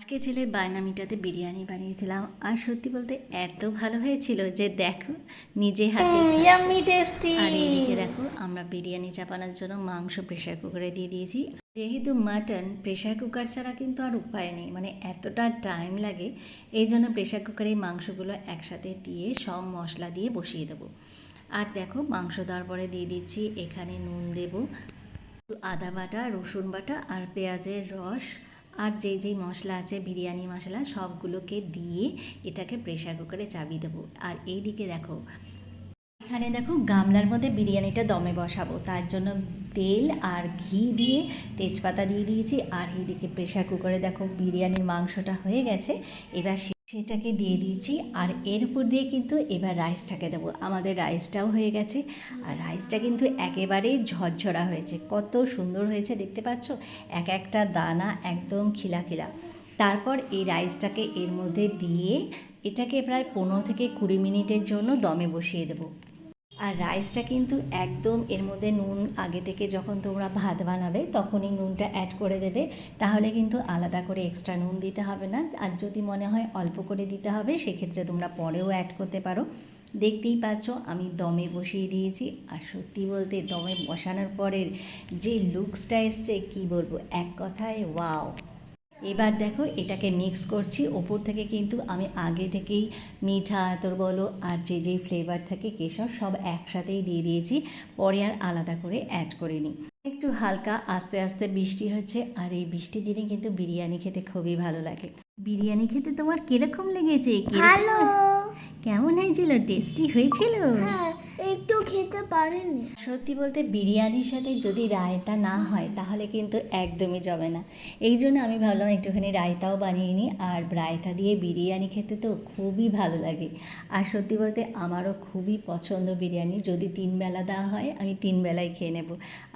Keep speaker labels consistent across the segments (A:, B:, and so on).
A: আজকে ছেলের বায়না মিটাতে বিরিয়ানি বানিয়েছিলাম আর সত্যি বলতে এত ভালো হয়েছিল যে দেখো নিজে হাতে আর দেখো আমরা বিরিয়ানি চাপানোর জন্য মাংস প্রেশার কুকারে দিয়ে দিয়েছি। যেহেতু মাটন প্রেশার কুকার ছাড়া কিন্তু আর উপায় নেই মানে এতটা টাইম লাগে এই জন্য প্রেশার কুকারে মাংসগুলো একসাথে দিয়ে সব মশলা দিয়ে বসিয়ে দেবো। আর দেখো মাংস দেওয়ার পরে দিয়ে দিচ্ছি এখানে নুন দেবো আদা বাটা রসুন বাটা আর পেঁয়াজের রস। আর যেই যেই মশলা আছে, বিরিয়ানি মশলা, সবগুলোকে দিয়ে এটাকে প্রেশার কুকারে চাবি দেবো। আর এই দিকে দেখো, এখানে দেখো গামলার মধ্যে বিরিয়ানিটা দমে বসাবো। তার জন্য তেল আর ঘি দিয়ে তেজপাতা দিয়ে দিয়েছি। আর এইদিকে প্রেশার কুকারে দেখো বিরিয়ানির মাংসটা হয়ে গেছে। এবার সেটাকে দিয়ে দিয়েছি আর এর উপর দিয়ে কিন্তু এবার রাইসটাকে দেবো। আমাদের রাইসটাও হয়ে গেছে। আর রাইসটা কিন্তু একেবারেই ঝরঝরা হয়েছে। কত সুন্দর হয়েছে, দেখতে পাচ্ছ? এক একটা দানা একদম খিলা খিলা তারপর এই রাইসটাকে এর মধ্যে দিয়ে এটাকে প্রায় পনেরো থেকে কুড়ি মিনিটের জন্য দমে বসিয়ে দেবো। আর রাইসটা কিন্তু একদম এর মধ্যে নুন আগে থেকে যখন তোমরা ভাত বানাবে তখনই নুনটা অ্যাড করে দেবে। তাহলে কিন্তু আলাদা করে এক্সট্রা নুন দিতে হবে না। আর যদি মনে হয় অল্প করে দিতে হবে, সেক্ষেত্রে তোমরা পরেও অ্যাড করতে পারো। দেখতেই পাচ্ছ, আমি দমে বসিয়ে দিয়েছি। আর সত্যি বলতে দমে বসানোর পরের যে লুকসটা এসছে, কি বলব? এক কথায় ওয়াও এবার দেখো এটাকে মিক্স করছি। ওপর থেকে কিন্তু আমি আগে থেকেই মিঠা তোর বলো আর যে যে ফ্লেভার থাকে কেশর সব একসাথেই দিয়ে দিয়েছি। পরে আর আলাদা করে অ্যাড করিনি একটু হালকা আস্তে আস্তে বৃষ্টি হচ্ছে আর এই বৃষ্টির দিনে কিন্তু বিরিয়ানি খেতে খুবই ভালো লাগে। বিরিয়ানি খেতে তোমার কীরকম লেগেছে?
B: ভালো।
A: কেমন হয়েছিল? টেস্টি হয়েছিল?
B: হ্যাঁ পারেনি
A: সত্যি বলতে বিরিয়ানির সাথে যদি রায়তা না হয়, তাহলে কিন্তু একদমই জমে না। এই জন্য আমি ভাবলাম একটুখানি রায়তাও বানিয়ে নিই, আর রায়তা দিয়ে বিরিয়ানি খেতে তো খুবই ভালো লাগে। আর সত্যি বলতে আমারও খুবই পছন্দ বিরিয়ানি। যদি তিন বেলা দেওয়া হয়, আমি তিন বেলায় খেয়ে নেব।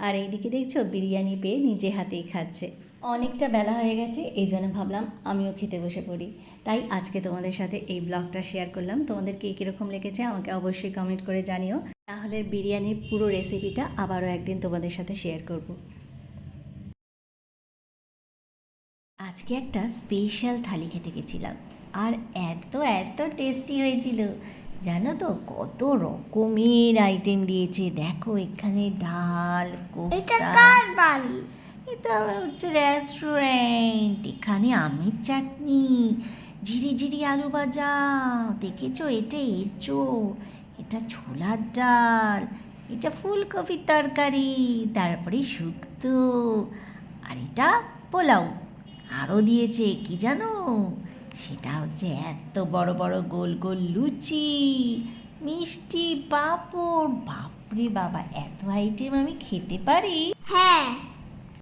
A: আর এইদিকে দেখছ, বিরিয়ানি পেয়ে নিজে হাতেই খাচ্ছে। অনেকটা বেলা হয়ে গেছে, এই জন্য ভাবলাম আমিও খেতে বসে পড়ি। তাই আজকে তোমাদের সাথে এই ব্লগটা শেয়ার করলাম। তোমাদের কে কীরকম লেগেছে আমাকে অবশ্যই কমেন্ট করে জানিও। তাহলে বিরিয়ানির পুরো রেসিপিটা আবারও একদিন তোমাদের সাথে শেয়ার করব। আজকে একটা স্পেশাল থালি খেতে গেছিলাম আর এত এত টেস্টি হয়েছিল। জানো তো কত রকমের আইটেম দিয়েছে। দেখো এখানে ডাল
B: এটা কার বাড়ি?
A: এটা আমার হচ্ছে রেস্টুরেন্ট এখানে আমের চাটনি ঝিরি ঝিরি আলু ভাজা। দেখেছ? এটা এঁচো। এটা ছোলার ডাল, এটা ফুলকপির তরকারি, তারপরে শুক্তো, আর এটা পোলাও। আরও দিয়েছে, কি জানো? সেটা হচ্ছে এত বড় বড় গোল গোল লুচি, মিষ্টি পাঁপড়। বাপরে বাবা, এত আইটেম আমি খেতে পারি?
B: হ্যাঁ।